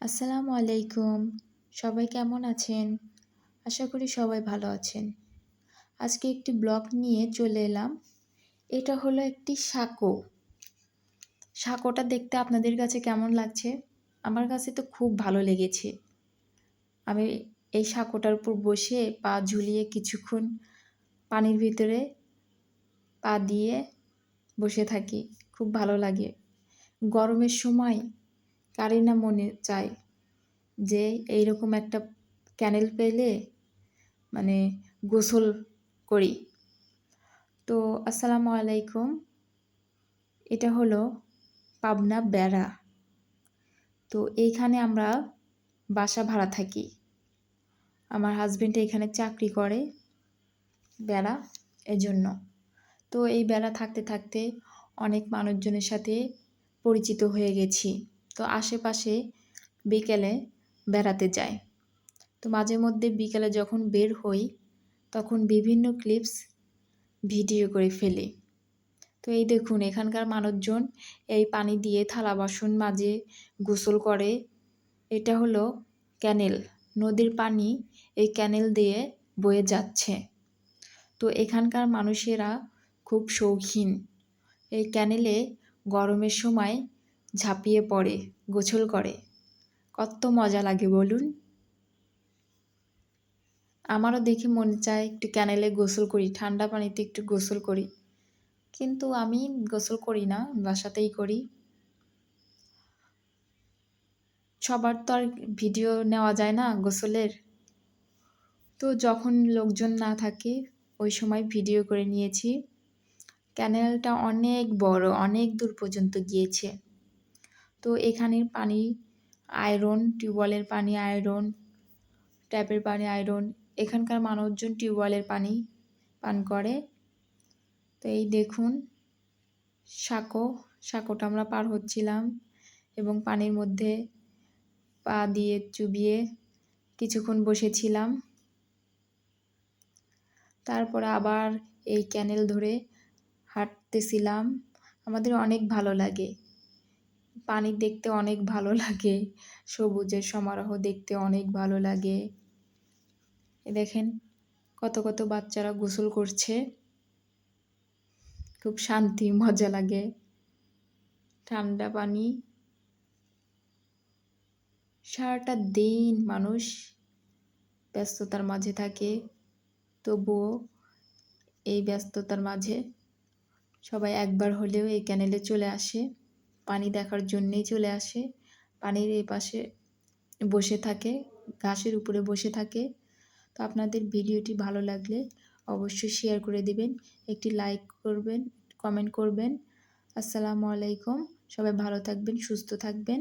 আসসালামু আলাইকুম। সবাই কেমন আছেন? আশা করি সবাই ভালো আছেন। আজকে একটি ব্লগ নিয়ে চলে এলাম। এটা হলো একটি সাঁকো। সাঁকোটা দেখতে আপনাদের কাছে কেমন লাগছে? আমার কাছে তো খুব ভালো লেগেছে। আমি এই সাঁকোটার উপর বসে পা ঝুলিয়ে কিছুক্ষণ পানির ভিতরে পা দিয়ে বসে থাকি। খুব ভালো লাগে। গরমের সময় কারই না মনে চায় যে এইরকম একটা ক্যানেল পেলে মানে গোসল করি। তো আসসালামু আলাইকুম। এটা হলো পাবনা বেড়া। তো এইখানে আমরা বাসা ভাড়া থাকি। আমার হাজব্যান্ড এখানে চাকরি করে বেড়া এজন্য। তো এই বেড়া থাকতে থাকতে অনেক মানুষজনের সাথে পরিচিত হয়ে গেছি। তো আশেপাশে বিকেলে বেড়াতে যাই। তো মাঝে মধ্যে বিকেলে যখন বের হই, তখন বিভিন্ন ক্লিপস ভিডিও করে ফেলি। তো এই দেখুন, এখানকার মানুষজন এই পানি দিয়ে থালা বাসন মাঝে গোসল করে। এটা হলো ক্যানেল। নদীর পানি এই ক্যানেল দিয়ে বয়ে যাচ্ছে। তো এখানকার মানুষেরা খুব শৌখিন। এই ক্যানেলে গরমের সময় ঝাঁপিয়ে পড়ে গোসল করে। কত মজা লাগে বলুন। আমারও দেখে মনে চায় একটু ক্যানেলে গোসল করি, ঠান্ডা পানিতে একটু গোসল করি। কিন্তু আমি গোসল করি না, বাসাতেই করি। সবার তো আর ভিডিও নেওয়া যায় না গোসলের। তো যখন লোকজন না থাকে, ওই সময় ভিডিও করে নিয়েছি। ক্যানেলটা অনেক বড়, অনেক দূর পর্যন্ত গিয়েছে। তো এখানের পানি আয়রন টিউবওয়েলের পানি আয়রন ট্যাপের পানি আয়রন এখানকার মানুষজন টিউবওয়েলের পানি পান করে। তো এই দেখুন, সাঁকো, সাঁকোটা আমরা পার হচ্ছিলাম এবং পানির মধ্যে পা দিয়ে চুবিয়ে কিছুক্ষণ বসেছিলাম। তারপরে আবার এই ক্যানেল ধরে হাঁটতেছিলাম। আমাদের অনেক ভালো লাগে। পানি দেখতে অনেক ভালো লাগে, সবুজের সমারোহ দেখতে অনেক ভালো লাগে। দেখেন কত কত বাচ্চারা গোসল করছে। খুব শান্তি, মজা লাগে। ঠান্ডা পানি। সারাটা দিন মানুষ ব্যস্ততার মাঝে থাকে, তবুও এই ব্যস্ততার মাঝে সবাই একবার হলেও এই ক্যানেলে চলে আসে। পানি দেখার জন্যেই চলে আসে। পানির এই পাশে বসে থাকে, ঘাসের উপরে বসে থাকে। তো আপনাদের ভিডিওটি ভালো লাগলে অবশ্যই শেয়ার করে দিবেন, একটি লাইক করবেন কমেন্ট করবেন। আসসালামু আলাইকুম, সবাই ভালো থাকবেন, সুস্থ থাকবেন।